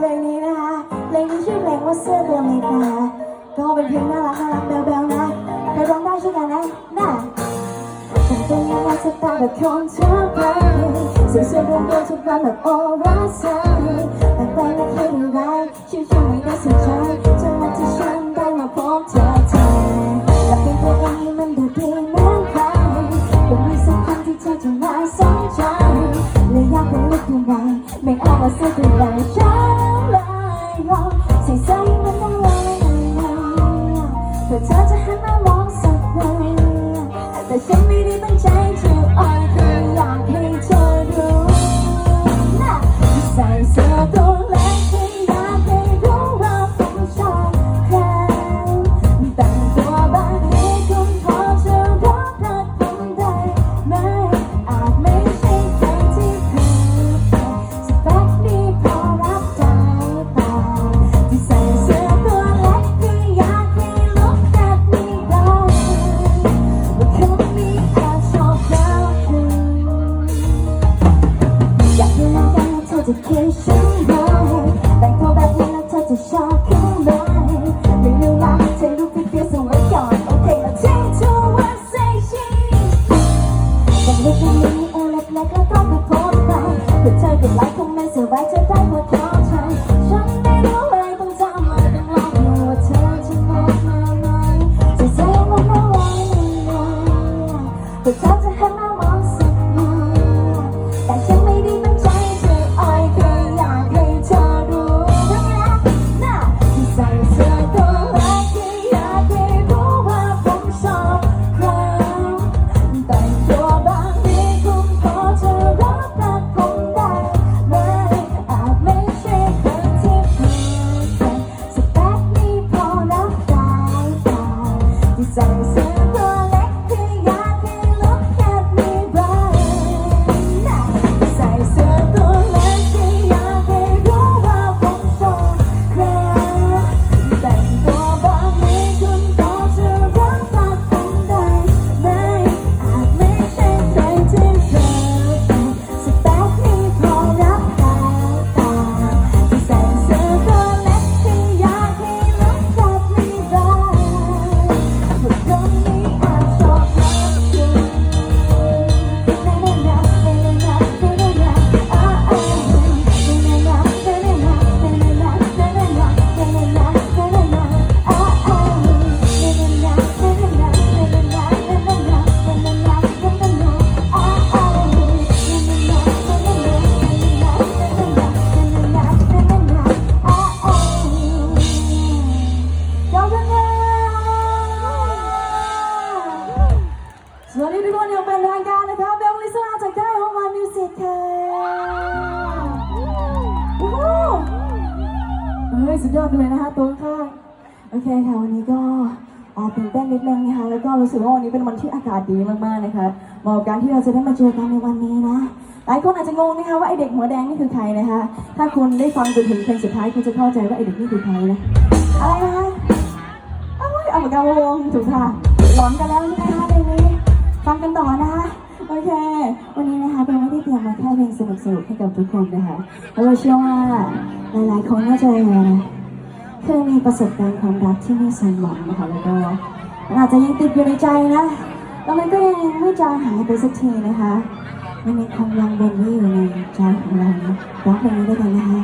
เพลงนี้นะคะเพลงนี้ชื่อเพลงว่าเสื้อตัวเล็กนะคะก็เป็นเพลงน่ารักน่ารักแบวๆนะใครร้องได้ช่วยกันนะน่าแต่เป็นยังไงสไตล์แบบคนทั่วไปใส่เสื้อตัวเดียวทุกวันแบบโอเวอร์ไซส์แต่ไปไม่คิดอะไรชิวๆไม่ เล็กแค่นี้เออเล็กๆแล้วก็ไปพบไปเพื่อเธอก็ไลค์คอมเมนต์สบายเธอได้ สวัสดีทุกคนอย่างเป็นทางการนะคะเบลลิสนาจากค่ายของมามิวสิกค่ะเฮ้ยสุดยอดไปเลยนะคะตัวข้างโอเคค่ะวันนี้ก็อ่าตื่นเต้นนิดนึงนะคะแล้วก็รู้สึกว่าวันนี้เป็นวันที่อากาศดีมากๆนะคะเหมาะกับการที่เราจะได้มาเจอกันในวันนี้นะหลายคนอาจจะงงนะคะว่าไอเด็กหัวแดงนี่คือใครนะคะถ้าคุณได้ฟังจนถึงเพลงสุดท้ายคุณจะเข้าใจว่าไอเด็กนี่คือใครนะอะไรนะคะเอ้ยเอาปากกามาวงถูกค่ะหลอนกันแล้วใช่ไหมคะ ฟังกันต่อนะคะโอเค วันนี้นะคะเราไม่ได้เตรียมมาแค่เพลงสนุกๆให้กับทุกคนนะคะแล้วเราเชื่อว่าหลายๆคนน่าจะเคยมีประสบการณ์ความรักที่ไม่สมหวังนะคะแล้วก็อาจจะยังติดอยู่ในใจนะแล้วมันก็ยังไม่จางหายไปสักทีนะคะมันยังคงยังวนอยู่ในใจของเราร้องเพลงนี้ด้วยกันนะคะ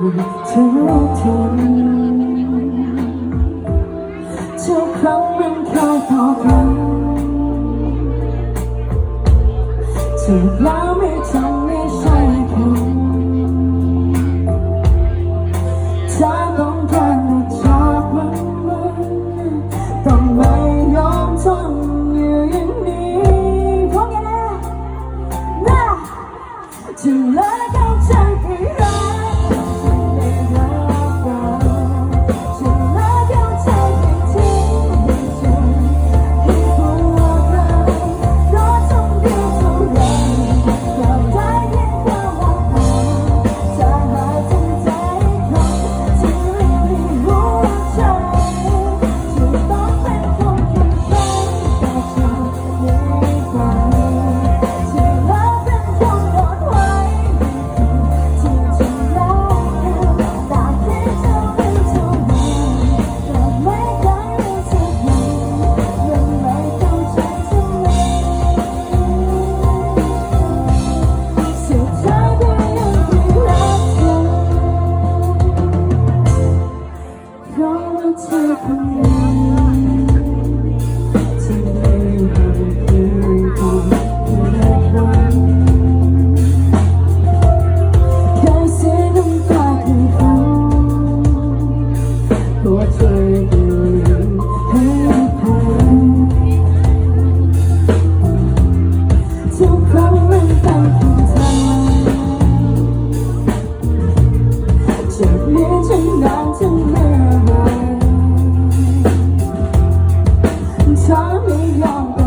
ทุกทีทุกครั้งมันเคยต่อกันถูกแล้ว Tommy Young.